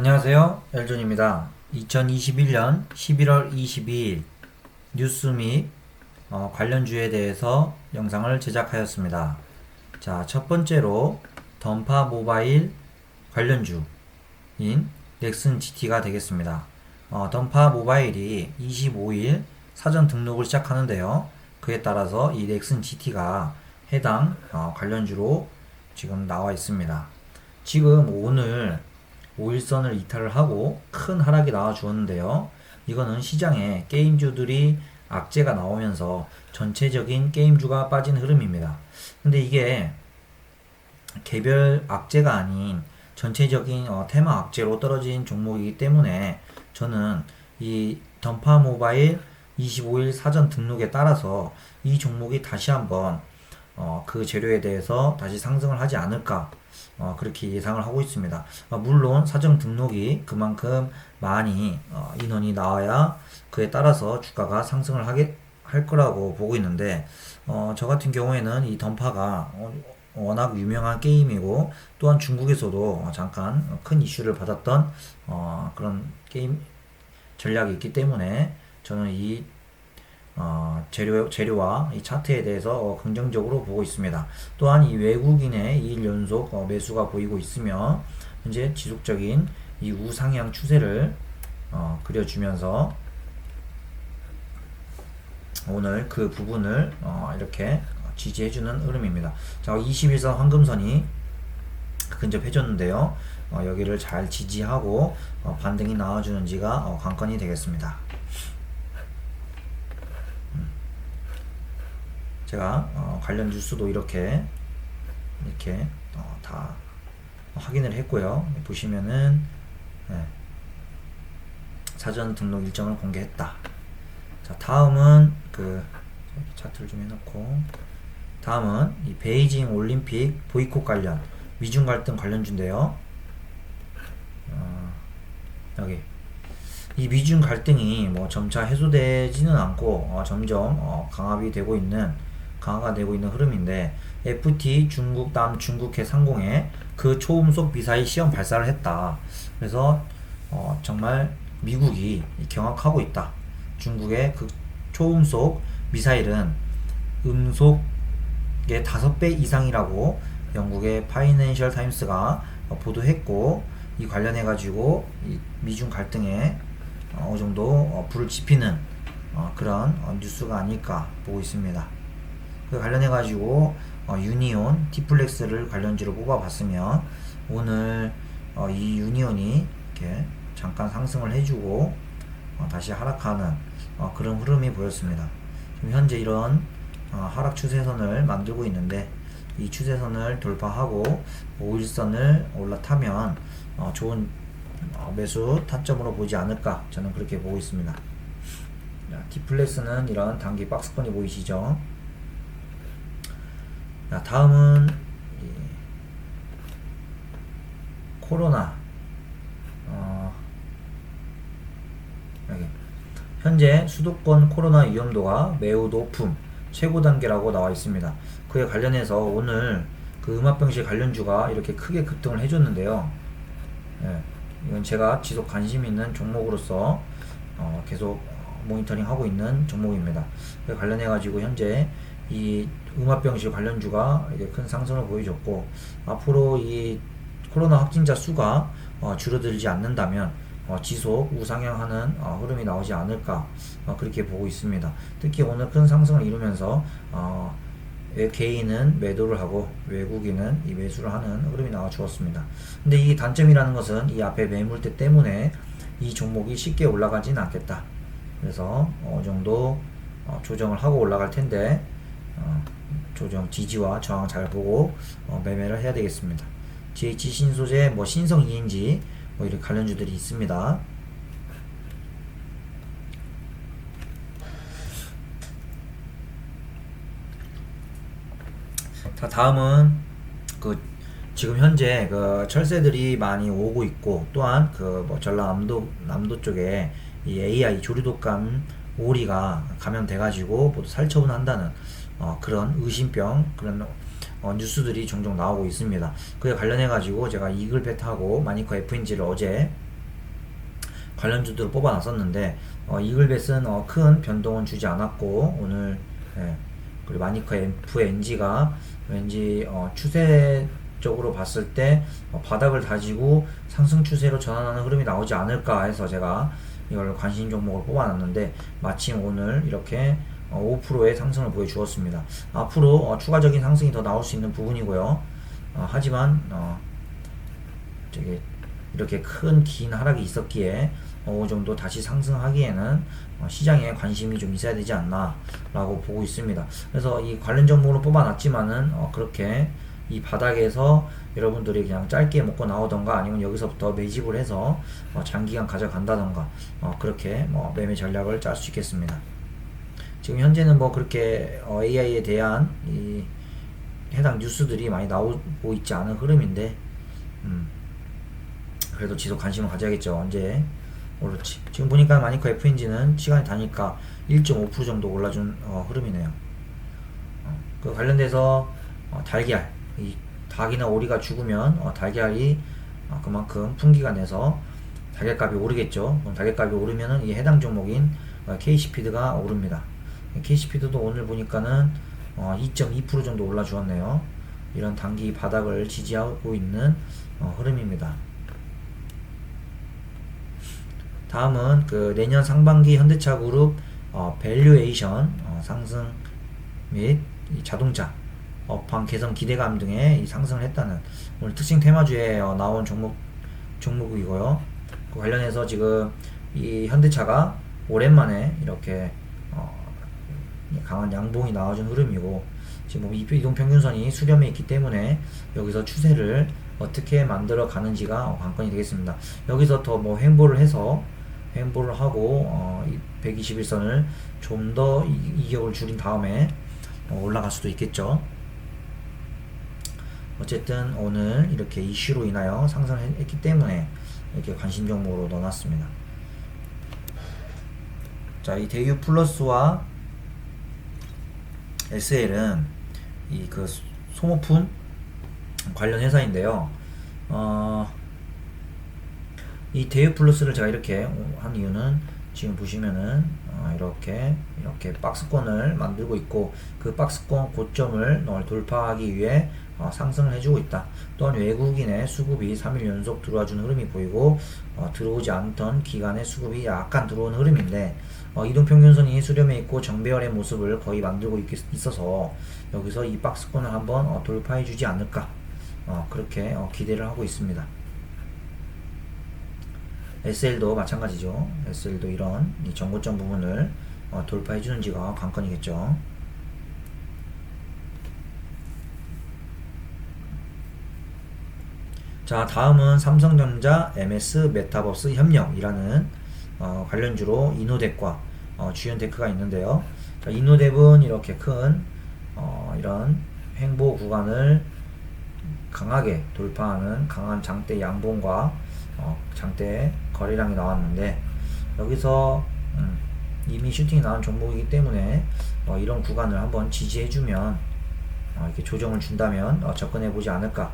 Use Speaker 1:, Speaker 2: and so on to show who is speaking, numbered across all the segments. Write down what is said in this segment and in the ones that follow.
Speaker 1: 안녕하세요. 엘존입니다. 2021년 11월 22일 뉴스 및 어, 관련주에 대해서 영상을 제작하였습니다. 자, 첫 번째로 던파 모바일 관련주인 넥슨 GT가 되겠습니다. 어, 던파 모바일이 25일 사전 등록을 시작하는데요. 그에 따라서 이 넥슨 GT가 해당 어, 관련주로 지금 나와 있습니다. 지금 오늘 5일선을 이탈을 하고 큰 하락이 나와 주었는데요. 이거는 시장에 게임주들이 악재가 나오면서 전체적인 게임주가 빠진 흐름입니다. 근데 이게 개별 악재가 아닌 전체적인 어, 테마 악재로 떨어진 종목이기 때문에 저는 이 던파 모바일 25일 사전 등록에 따라서 이 종목이 다시 한번 어, 그 재료에 대해서 다시 상승을 하지 않을까 어, 그렇게 예상을 하고 있습니다. 어, 물론 사전 등록이 그만큼 많이 어, 인원이 나와야 그에 따라서 주가가 상승을 하게 할 거라고 보고 있는데 어, 저 같은 경우에는 이 던파가 어, 워낙 유명한 게임이고 또한 중국에서도 잠깐 큰 이슈를 받았던 어, 그런 게임 전략이 있기 때문에 저는 이 어, 재료, 재료와 이 차트에 대해서 어, 긍정적으로 보고 있습니다. 또한 이 외국인의 2일 연속 어, 매수가 보이고 있으며 현재 지속적인 이 우상향 추세를 어, 그려주면서 오늘 그 부분을 어, 이렇게 지지해주는 흐름입니다. 자, 21선 황금선이 근접해줬는데요. 어, 여기를 잘 지지하고 어, 반등이 나와주는지가 어, 관건이 되겠습니다. 제가 어, 관련 뉴스도 이렇게 이렇게 어, 다 확인을 했고요. 보시면은 네. 사전 등록 일정을 공개했다. 자 다음은 그 차트를 좀 해놓고 다음은 이 베이징 올림픽 보이콧 관련 미중 갈등 관련주인데요. 어, 여기 이 미중 갈등이 뭐 점차 해소되지는 않고 어, 점점 어, 강압이 되고 있는 강화가 되고 있는 흐름인데 FT 중국 남 중국해 상공에 그 초음속 미사일 시험 발사를 했다. 그래서 어, 정말 미국이 경악하고 있다. 중국의 그 초음속 미사일은 음속의 다섯 배 이상이라고 영국의 파이낸셜 타임스가 어, 보도했고 이 관련해 가지고 미중 갈등에 어느 정도 어, 불을 지피는 어, 그런 어, 뉴스가 아닐까 보고 있습니다. 그 관련해 가지고 어, 유니온 디플렉스를 관련지로 뽑아봤으면 오늘 어, 이 유니온이 이렇게 잠깐 상승을 해주고 어, 다시 하락하는 어, 그런 흐름이 보였습니다. 지금 현재 이런 어, 하락 추세선을 만들고 있는데 이 추세선을 돌파하고 5일선을 올라타면 어, 좋은 어, 매수 타점으로 보지 않을까 저는 그렇게 보고 있습니다. 자, 디플렉스는 이런 단기 박스권이 보이시죠? 자, 다음은 이 코로나 어, 현재 수도권 코로나 위험도가 매우 높음 최고 단계라고 나와 있습니다. 그에 관련해서 오늘 그 음압병실 관련주가 이렇게 크게 급등을 해줬는데요. 예, 이건 제가 지속 관심 있는 종목으로서 어, 계속 모니터링 하고 있는 종목입니다. 그에 관련해 가지고 현재 이 음압병실 관련주가 큰 상승을 보여줬고 앞으로 이 코로나 확진자 수가 어, 줄어들지 않는다면 어, 지속 우상향하는 어, 흐름이 나오지 않을까 어, 그렇게 보고 있습니다. 특히 오늘 큰 상승을 이루면서 어, 개인은 매도를 하고 외국인은 이 매수를 하는 흐름이 나와 주었습니다. 근데 이 단점이라는 것은 이 앞에 매물대 때문에 이 종목이 쉽게 올라가지는 않겠다. 그래서 어느 정도 어, 조정을 하고 올라갈 텐데 어, 조정 지지와 저항 잘 보고 어, 매매를 해야 되겠습니다. GH 신소재, 뭐 신성 ENG 뭐 이런 관련주들이 있습니다. 자 다음은 그 지금 현재 그 철새들이 많이 오고 있고 또한 그 뭐 전라남도 남도 쪽에 이 AI 조류독감 오리가 감염돼 가지고 모두 살처분한다는 어, 그런 의심병 그런 어, 뉴스들이 종종 나오고 있습니다. 그에 관련해 가지고 제가 이글벳하고 마니커 FNG를 어제 관련주들을 뽑아놨었는데 어, 이글벳은 어, 큰 변동은 주지 않았고 오늘 예, 그리고 마니커 FNG가 왠지 어, 추세적으로 봤을 때 어, 바닥을 다지고 상승 추세로 전환하는 흐름이 나오지 않을까 해서 제가 이걸 관심 종목을 뽑아놨는데 마침 오늘 이렇게 어, 5%의 상승을 보여주었습니다. 앞으로 어, 추가적인 상승이 더 나올 수 있는 부분이고요. 어, 하지만 어, 이렇게 큰 긴 하락이 있었기에 어느 정도 다시 상승하기에는 어, 시장에 관심이 좀 있어야 되지 않나라고 보고 있습니다. 그래서 이 관련 종목으로 뽑아놨지만은 어, 그렇게 이 바닥에서 여러분들이 그냥 짧게 먹고 나오던가 아니면 여기서부터 매집을 해서 어, 장기간 가져간다던가 어, 그렇게 뭐 매매 전략을 짤 수 있겠습니다. 지금 현재는 뭐 그렇게 어, AI에 대한 이 해당 뉴스들이 많이 나오고 있지 않은 흐름인데 음, 그래도 지속 관심을 가져야겠죠. 언제 오를지. 지금 보니까 마니커 FNG는 시간이 다니까 1.5% 정도 올라준 어, 흐름이네요. 어, 그 관련돼서 어, 달걀, 이 닭이나 오리가 죽으면 어, 달걀이 어, 그만큼 풍기가 내서 달걀값이 오르겠죠. 그럼 달걀값이 오르면은 이 해당 종목인 어, KC피드가 오릅니다. KC피드도 오늘 보니까는 어, 2.2% 정도 올라 주었네요. 이런 단기 바닥을 지지하고 있는 어, 흐름입니다. 다음은 그 내년 상반기 현대차 그룹 어, 밸류에이션 어, 상승 및이 자동차 업황 개선 기대감 등의 이 상승을 했다는 오늘 특징 테마주에 어, 나온 종목 종목이고요. 그 관련해서 지금 이 현대차가 오랜만에 이렇게 어, 강한 양봉이 나와준 흐름이고 지금 뭐 이동 평균선이 수렴해 있기 때문에 여기서 추세를 어떻게 만들어 가는지가 관건이 되겠습니다. 여기서 더 뭐 횡보를 해서 횡보를 하고 어, 121선을 좀 더 이격을 줄인 다음에 어, 올라갈 수도 있겠죠. 어쨌든 오늘 이렇게 이슈로 인하여 상승했기 때문에 이렇게 관심 종목으로 넣어놨습니다. 자, 이 대유 플러스와 SL은 이 그 소모품 관련 회사인데요. 어, 이 대유 플러스를 제가 이렇게 한 이유는 지금 보시면은 어, 이렇게 이렇게 박스권을 만들고 있고 그 박스권 고점을 널 돌파하기 위해 어, 상승을 해주고 있다. 또한 외국인의 수급이 3일 연속 들어와주는 흐름이 보이고 어, 들어오지 않던 기간의 수급이 약간 들어오는 흐름인데 어, 이동평균선이 수렴해 있고 정배열의 모습을 거의 만들고 있, 있어서 여기서 이 박스권을 한번 어, 돌파해 주지 않을까 어, 그렇게 어, 기대를 하고 있습니다. SL도 마찬가지죠. SL도 이런 이 정고점 부분을 어, 돌파해 주는지가 관건이겠죠. 자, 다음은 삼성전자 MS 메타버스 협력이라는 어, 관련주로 이노덱과 어, 주연테크가 있는데요. 자, 이노덱은 이렇게 큰 어, 이런 횡보 구간을 강하게 돌파하는 강한 장대 양봉과 어, 장대 거래량이 나왔는데 여기서 음, 이미 슈팅이 나온 종목이기 때문에 어, 이런 구간을 한번 지지해주면 어, 이렇게 조정을 준다면 어, 접근해 보지 않을까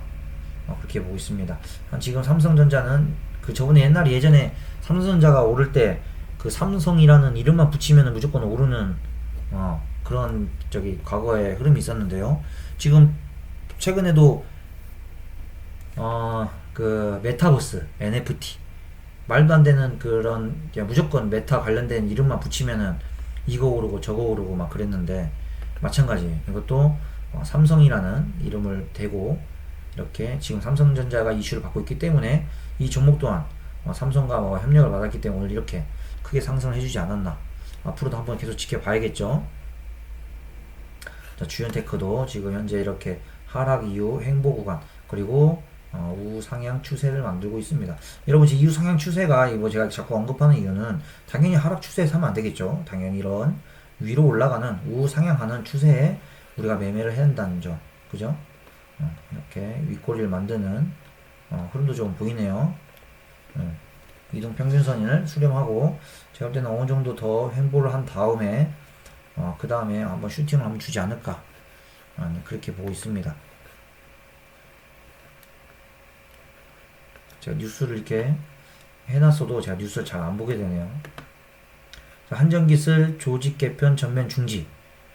Speaker 1: 어, 그렇게 보고 있습니다. 아, 지금 삼성전자는 그 저번에 옛날 예전에 삼성전자가 오를 때 그 삼성이라는 이름만 붙이면 무조건 오르는 어, 그런 저기 과거의 흐름이 있었는데요. 지금 최근에도 어, 그 메타버스 NFT 말도 안 되는 그런 무조건 메타 관련된 이름만 붙이면은 이거 오르고 저거 오르고 막 그랬는데 마찬가지 이것도 어, 삼성이라는 이름을 대고 이렇게 지금 삼성전자가 이슈를 받고 있기 때문에 이 종목 또한 어, 삼성과 뭐 협력을 받았기 때문에 오늘 이렇게 크게 상승을 해주지 않았나 앞으로도 한번 계속 지켜봐야겠죠 자, 주연테크도 지금 현재 이렇게 하락 이후 행보 구간 그리고 어, 우상향 추세를 만들고 있습니다. 여러분, 이 우상향 추세가 이거 제가 자꾸 언급하는 이유는 당연히 하락 추세에서 하면 안 되겠죠. 당연히 이런 위로 올라가는 우상향하는 추세에 우리가 매매를 해야 한다는 점. 그죠? 어, 이렇게 윗꼬리를 만드는 어, 흐름도 좀 보이네요. 어, 이동 평균선을 수렴하고 제가 볼 때는 어느 정도 더 횡보를 한 다음에 어, 그 다음에 한번 슈팅을 한번 주지 않을까 어, 네, 그렇게 보고 있습니다. 제가 뉴스를 이렇게 해놨어도 제가 뉴스를 잘 안 보게 되네요. 자, 한전기술 조직 개편 전면 중지.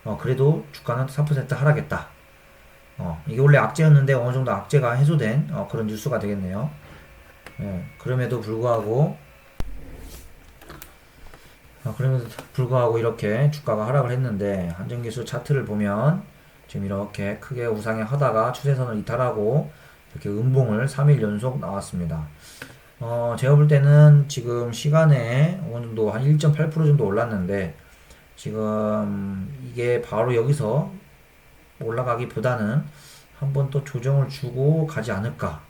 Speaker 1: 어, 그래도 주가는 4% 하락했다. 어, 이게 원래 악재였는데 어느 정도 악재가 해소된 어, 그런 뉴스가 되겠네요. 예, 그럼에도 불구하고 어, 그럼에도 불구하고 이렇게 주가가 하락을 했는데 한전기술 차트를 보면 지금 이렇게 크게 우상에 하다가 추세선을 이탈하고 이렇게 음봉을 3일 연속 나왔습니다. 어, 제가 볼 때는 지금 시간에 어느 정도 한 1.8% 정도 올랐는데 지금 이게 바로 여기서 올라가기보다는 한 번 또 조정을 주고 가지 않을까.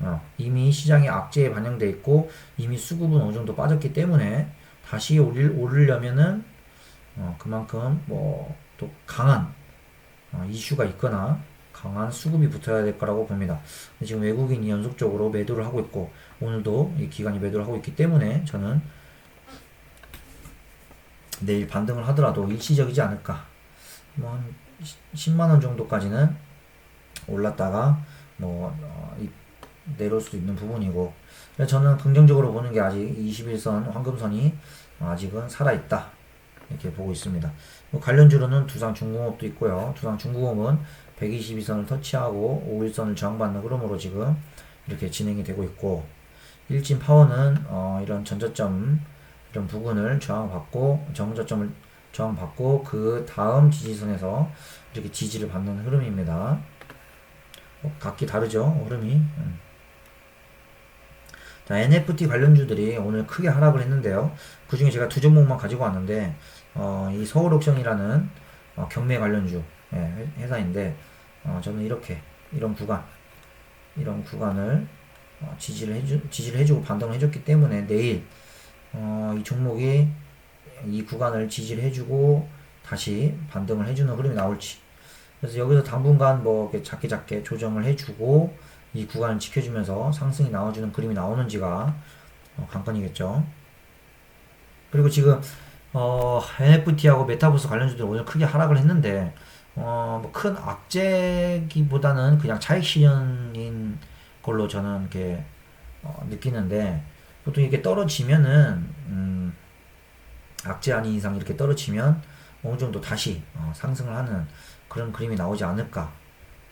Speaker 1: 어, 이미 시장에 악재에 반영돼 있고 이미 수급은 어느 정도 빠졌기 때문에 다시 오를, 오르려면은 어, 그만큼 뭐 또 강한 어, 이슈가 있거나 강한 수급이 붙어야 될 거라고 봅니다. 지금 외국인이 연속적으로 매도를 하고 있고 오늘도 이 기관이 매도를 하고 있기 때문에 저는 내일 반등을 하더라도 일시적이지 않을까. 뭐한 10만 원 정도까지는 올랐다가 뭐 어, 이- 내려올 수도 있는 부분이고 저는 긍정적으로 보는 게 아직 21선 황금선이 아직은 살아있다 이렇게 보고 있습니다. 뭐 관련주로는 두산 중공업도 있고요. 두산 중공업은 122선을 터치하고 51선을 저항받는 흐름으로 지금 이렇게 진행이 되고 있고 일진 파워는 어, 이런 전저점 이런 부분을 저항받고 정저점을 저항받고 그 다음 지지선에서 이렇게 지지를 받는 흐름입니다. 어, 각기 다르죠 흐름이. 음. 자 NFT 관련주들이 오늘 크게 하락을 했는데요. 그 중에 제가 두 종목만 가지고 왔는데 어, 이 서울옥션이라는 어, 경매 관련주 예, 회- 회사인데 어, 저는 이렇게 이런 구간 이런 구간을 어, 지지를 해주 지지를 해주고 반등을 해줬기 때문에 내일 어, 이 종목이 이 구간을 지지를 해주고 다시 반등을 해주는 흐름이 나올지 그래서 여기서 당분간 뭐 이렇게 작게 작게 조정을 해주고 이 구간을 지켜주면서 상승이 나와주는 그림이 나오는지가 어, 관건이겠죠. 그리고 지금 어, NFT하고 메타버스 관련주들 오늘 크게 하락을 했는데 어, 뭐 큰 악재기보다는 그냥 차익 실현인 걸로 저는 이렇게 어, 느끼는데 보통 이렇게 떨어지면은 음, 악재 아닌 이상 이렇게 떨어지면 어느 정도 다시 어, 상승을 하는 그런 그림이 나오지 않을까.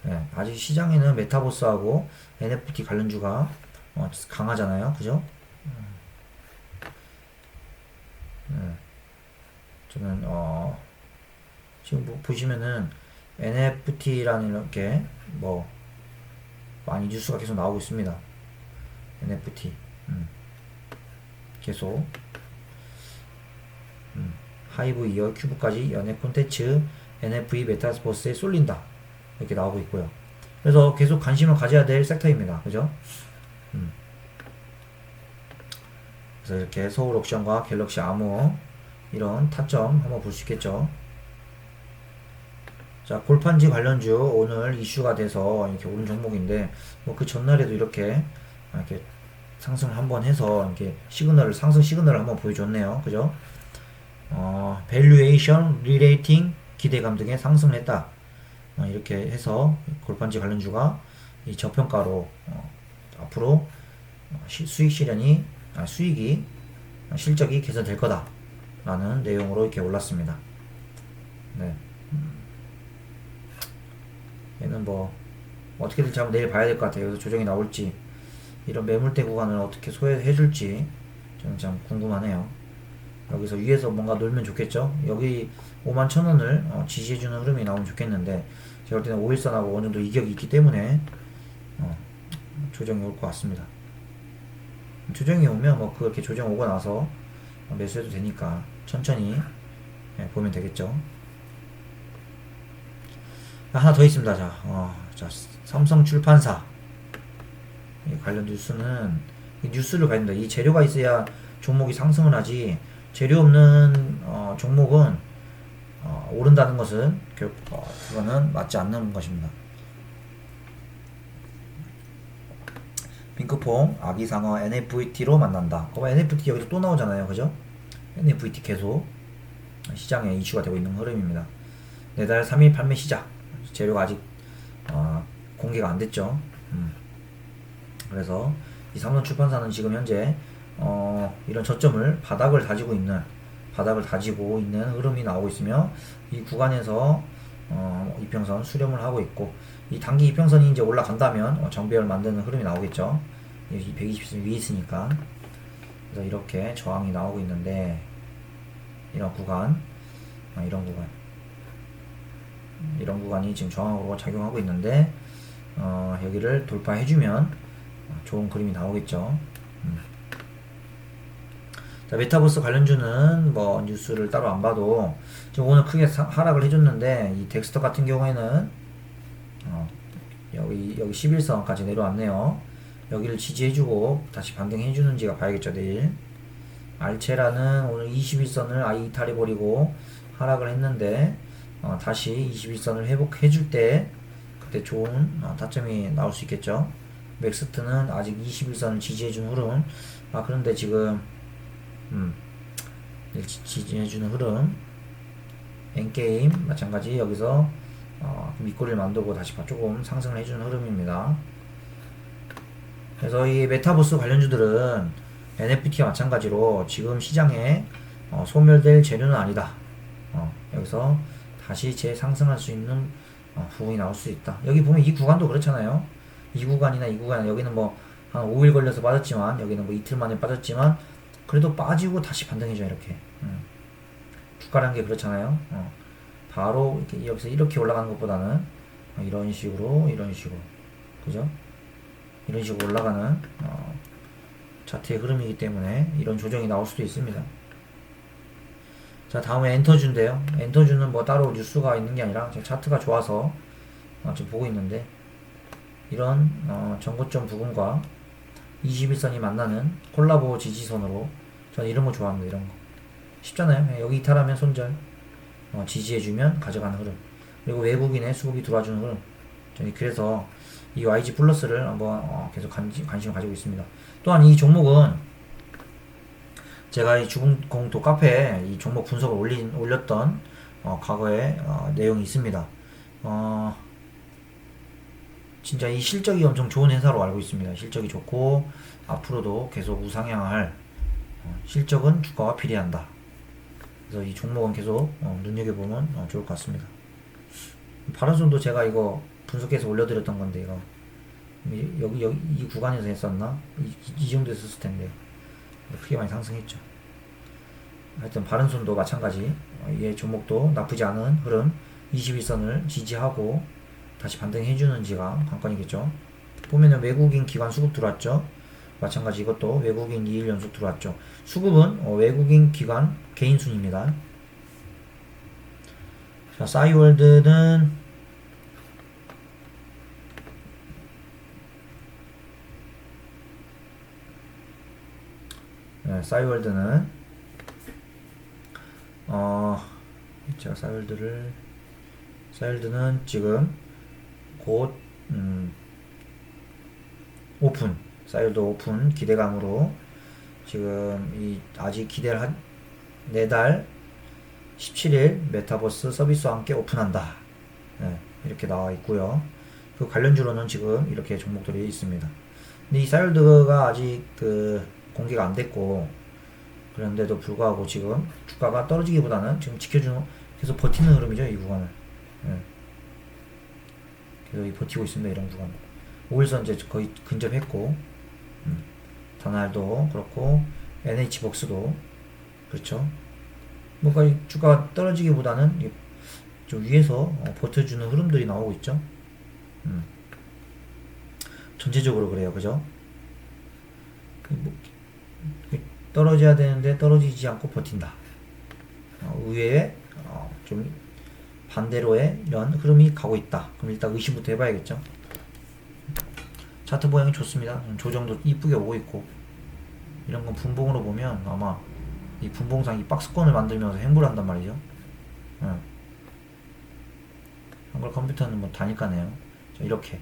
Speaker 1: 예, 아직 시장에는 메타버스하고 NFT 관련주가 어, 강하잖아요, 그죠? 음. 예. 저는 어, 지금 뭐 보시면은 NFT라는 이렇게 뭐 많이 뉴스가 계속 나오고 있습니다. NFT 음. 계속 음. 하이브 이어 큐브까지 연예 콘텐츠 NFV 메타스포스에 쏠린다 이렇게 나오고 있고요. 그래서 계속 관심을 가져야 될 섹터입니다. 그죠? 음. 그래서 이렇게 서울 옥션과 갤럭시 아모 이런 타점 한번 볼 수 있겠죠. 자, 골판지 관련주 오늘 이슈가 돼서 이렇게 오른 종목인데 뭐 그 전날에도 이렇게 이렇게 상승을 한번 해서 이렇게 시그널을 상승 시그널을 한번 보여줬네요. 그죠? 어, 밸류에이션, 리레이팅, 기대감 등의 상승을 했다. 어, 이렇게 해서 골판지 관련주가 이 저평가로 어, 앞으로 어, 시- 수익 실현이 아, 수익이 아, 실적이 개선될 거다 라는 내용으로 이렇게 올랐습니다. 네. 음. 얘는 뭐 어떻게 될지 한번 내일 봐야 될 것 같아요. 여기서 조정이 나올지 이런 매물대 구간을 어떻게 소화해 줄지 저는 참 궁금하네요. 여기서 위에서 뭔가 놀면 좋겠죠. 여기 5만 천 원을 어, 지지해주는 흐름이 나오면 좋겠는데 제가 볼 때는 5일선하고 어느 정도 이격이 있기 때문에 어, 조정이 올 것 같습니다. 조정이 오면 뭐 그렇게 조정 오고 나서 매수해도 되니까 천천히 예, 보면 되겠죠. 하나 더 있습니다. 자, 어, 자 삼성 출판사 이 관련 뉴스는 이 뉴스를 봐야 된다. 이 재료가 있어야 종목이 상승을 하지 재료 없는 어, 종목은 어, 오른다는 것은 결, 어, 그거는 맞지 않는 것입니다. 핑크퐁, 아기상어, NFT로 만난다. 그거 NFT 여기서 또 나오잖아요. 그죠? NFT 계속 시장에 이슈가 되고 있는 흐름입니다. 내달 3일 판매 시작. 재료가 아직 어, 공개가 안 됐죠. 음. 그래서 이 삼성 출판사는 지금 현재 어, 이런 저점을 바닥을 다지고 있는 바닥을 다지고 있는 흐름이 나오고 있으며 이 구간에서 어, 이평선 수렴을 하고 있고 이 단기 이평선이 이제 올라간다면 어, 정배열 만드는 흐름이 나오겠죠. 이 120선 위에 있으니까 그래서 이렇게 저항이 나오고 있는데 이런 구간 아, 이런 구간 이런 구간이 지금 저항으로 작용하고 있는데 어, 여기를 돌파해주면 어, 좋은 그림이 나오겠죠. 음. 자, 메타버스 관련주는 뭐 뉴스를 따로 안 봐도 지금 오늘 크게 사- 하락을 해줬는데 이 덱스터 같은 경우에는 어, 여기 여기 11선까지 내려왔네요. 여기를 지지해주고 다시 반등해주는지가 봐야겠죠 내일. 알체라는 오늘 21선을 아예 이탈해버리고 하락을 했는데 어, 다시 21선을 회복해줄 때 그때 좋은 어, 타점이 나올 수 있겠죠. 맥스트는 아직 21선을 지지해주는 흐름. 아 그런데 지금 음, 지- 지지해주는 흐름. 엔게임 마찬가지 여기서 어, 밑꼬리를 만들고 다시 조금 상승을 해주는 흐름입니다. 그래서 이 메타버스 관련주들은 NFT와 마찬가지로 지금 시장에 어, 소멸될 재료는 아니다. 어, 여기서 다시 재상승할 수 있는 어, 부분이 나올 수 있다. 여기 보면 이 구간도 그렇잖아요. 이 구간이나 이 구간 여기는 뭐 한 5일 걸려서 빠졌지만 여기는 뭐 이틀 만에 빠졌지만 그래도 빠지고 다시 반등해줘 이렇게. 음. 주가라는 게 그렇잖아요. 어. 바로 이렇게 여기서 이렇게 올라가는 것보다는 어, 이런 식으로 이런 식으로 그죠? 이런 식으로 올라가는 어, 차트의 흐름이기 때문에 이런 조정이 나올 수도 있습니다. 자 다음에 엔터주인데요. 엔터주는 뭐 따로 뉴스가 있는 게 아니라 차트가 좋아서 어, 지금 보고 있는데 이런 어, 전고점 부분과 21선이 만나는 콜라보 지지선으로 저는 이런 거 좋아합니다. 이런 거 쉽잖아요. 예, 여기 이탈하면 손절 어, 지지해주면 가져가는 흐름 그리고 외국인의 수급이 들어와주는 흐름 저는 그래서 이 YG 플러스를 한번 어, 계속 관심, 관심을 가지고 있습니다. 또한 이 종목은 제가 이 주공도 카페에 이 종목 분석을 올린, 올렸던 어, 과거에 어, 내용이 있습니다. 어, 진짜 이 실적이 엄청 좋은 회사로 알고 있습니다. 실적이 좋고 앞으로도 계속 우상향할 어, 실적은 주가와 비례한다. 그래서 이 종목은 계속 어, 눈여겨보면 어, 좋을 것 같습니다. 파란손도 제가 이거 분석해서 올려드렸던 건데 이거 이- 여기 여기 이 구간에서 했었나? 이, 이- 이 정도 했었을 텐데 크게 많이 상승했죠. 하여튼 바른손도 마찬가지 어, 얘 종목도 나쁘지 않은 흐름 21선을 지지하고 다시 반등해주는지가 관건이겠죠. 보면은 외국인 기관 수급 들어왔죠. 마찬가지 이것도 외국인 2일 연속 들어왔죠. 수급은 어, 외국인 기관 개인 순입니다. 자, 싸이월드는 네, 싸이월드는 어 제가 싸이월드를 싸이월드는 지금 곧 음, 오픈 싸이월드 오픈 기대감으로 지금 이 아직 기대를 한 내달 17일 메타버스 서비스와 함께 오픈한다. 네, 이렇게 나와 있고요. 그 관련주로는 지금 이렇게 종목들이 있습니다. 근데 이 사일드가 아직 그 공개가 안 됐고 그런데도 불구하고 지금 주가가 떨어지기보다는 지금 지켜주는 계속 버티는 흐름이죠 이 구간을. 네. 계속 이 버티고 있습니다 이런 구간. 5일선 이제 거의 근접했고 음, 다날도 그렇고 NH복스도 그렇죠. 뭔가 이 주가 떨어지기보다는 이좀 위에서 어, 버텨주는 흐름들이 나오고 있죠. 음. 전체적으로 그래요, 그죠? 그 뭐, 그 떨어져야 되는데 떨어지지 않고 버틴다. 어, 의외에 어, 좀 반대로의 이런 흐름이 가고 있다. 그럼 일단 의심부터 해봐야겠죠. 차트 모양이 좋습니다. 조정도 이쁘게 오고 있고 이런 건 분봉으로 보면 아마 이 분봉상 이 박스권을 만들면서 행보를 한단 말이죠. 응. 한글 컴퓨터는 뭐 다니까네요. 자, 이렇게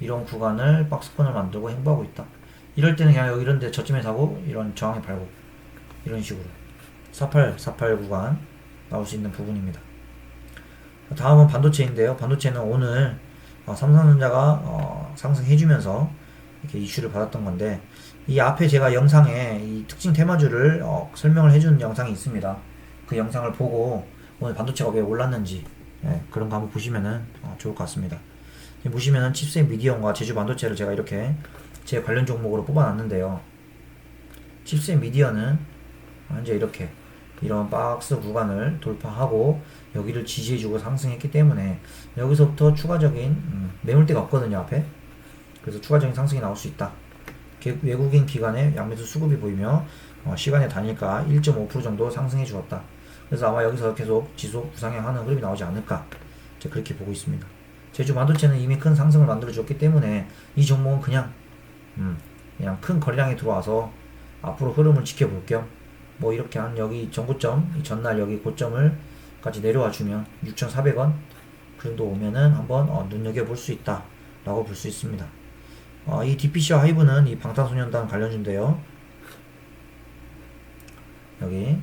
Speaker 1: 이런 구간을 박스권을 만들고 행보하고 있다. 이럴 때는 그냥 여기 이런 데 저점에 사고 이런 저항에 팔고 이런 식으로 48, 48 구간 나올 수 있는 부분입니다. 자, 다음은 반도체인데요. 반도체는 오늘 어, 삼성전자가 어, 상승해주면서 이렇게 이슈를 받았던 건데 이 앞에 제가 영상에 이 특징 테마주를 어, 설명을 해준 영상이 있습니다. 그 영상을 보고 오늘 반도체가 왜 올랐는지 예, 그런 거 한번 보시면은 어, 좋을 것 같습니다. 보시면은 칩셋 미디엄과 제주 반도체를 제가 이렇게 제 관련 종목으로 뽑아놨는데요. 칩셋 미디어는 현재 이렇게 이런 박스 구간을 돌파하고 여기를 지지해주고 상승했기 때문에 여기서부터 추가적인 음, 매물대가 없거든요 앞에. 그래서 추가적인 상승이 나올 수 있다. 개- 외국인 기관의 양매수 수급이 보이며 어, 시간의 단위가 1.5% 정도 상승해 주었다. 그래서 아마 여기서 계속 지속 부상향하는 흐름이 나오지 않을까. 그렇게 보고 있습니다. 제주 반도체는 이미 큰 상승을 만들어 줬기 때문에 이 종목은 그냥 음, 그냥 큰 거래량이 들어와서 앞으로 흐름을 지켜볼 겸 뭐 이렇게 한 여기 전고점 이 전날 여기 고점을 까지 내려와 주면 6,400원 그 정도 오면은 한번 어, 눈여겨 볼 수 있다 라고 볼 수 있습니다. 어, 이 DPC와 하이브는 이 방탄소년단 관련주인데요. 여기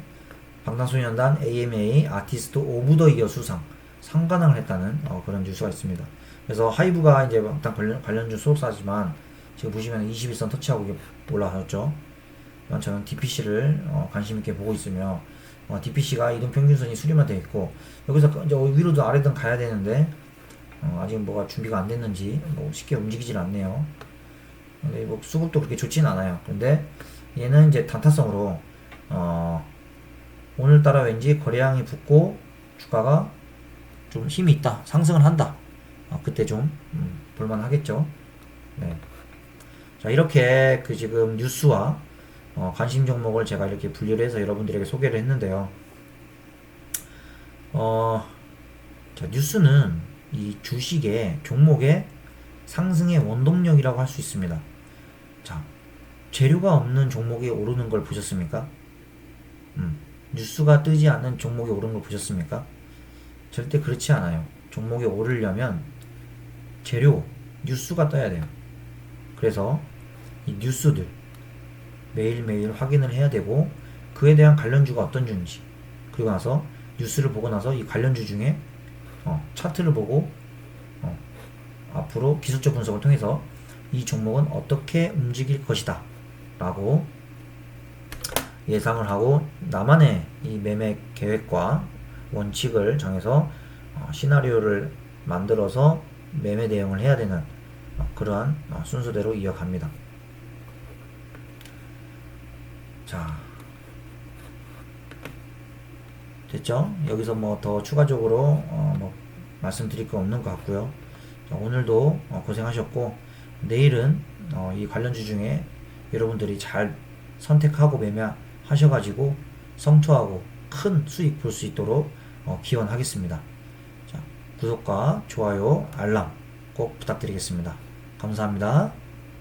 Speaker 1: 방탄소년단 AMA 아티스트 오브 더 이어 수상 상관왕을 했다는 어, 그런 뉴스가 있습니다. 그래서 하이브가 이제 방탄 관련, 관련주 소속사지만 지금 보시면 21선 터치하고 올라가셨죠 저는 DPC를 어, 관심 있게 보고 있으며 어, DPC가 이동 평균선이 수렴화 되어 있고 여기서 그- 이제 위로든 아래든 가야 되는데 어, 아직 뭐가 준비가 안 됐는지 뭐 쉽게 움직이질 않네요. 근데 뭐 수급도 그렇게 좋진 않아요. 근데 얘는 이제 단타성으로 어, 오늘따라 왠지 거래량이 붙고 주가가 좀 힘이 있다, 상승을 한다. 어, 그때 좀 음, 볼만하겠죠. 네. 자 이렇게 그 지금 뉴스와 어, 관심 종목을 제가 이렇게 분류를 해서 여러분들에게 소개를 했는데요. 어, 자, 뉴스는 이 주식의 종목의 상승의 원동력이라고 할 수 있습니다. 자, 재료가 없는 종목이 오르는 걸 보셨습니까? 음, 뉴스가 뜨지 않는 종목이 오르는 걸 보셨습니까? 절대 그렇지 않아요. 종목이 오르려면 재료, 뉴스가 떠야 돼요. 그래서 이 뉴스들, 매일매일 확인을 해야 되고 그에 대한 관련주가 어떤 주인지 그리고 나서 뉴스를 보고 나서 이 관련주 중에 어, 차트를 보고 어, 앞으로 기술적 분석을 통해서 이 종목은 어떻게 움직일 것이다 라고 예상을 하고 나만의 이 매매 계획과 원칙을 정해서 어, 시나리오를 만들어서 매매 대응을 해야 되는 어, 그러한 어, 순서대로 이어갑니다. 자 됐죠? 여기서 뭐 더 추가적으로 어, 뭐 말씀드릴 거 없는 것 같고요. 자, 오늘도 어, 고생하셨고 내일은 어, 이 관련주 중에 여러분들이 잘 선택하고 매매하셔가지고 성투하고 큰 수익 볼 수 있도록 어, 기원하겠습니다. 자, 구독과 좋아요, 알람 꼭 부탁드리겠습니다. 감사합니다.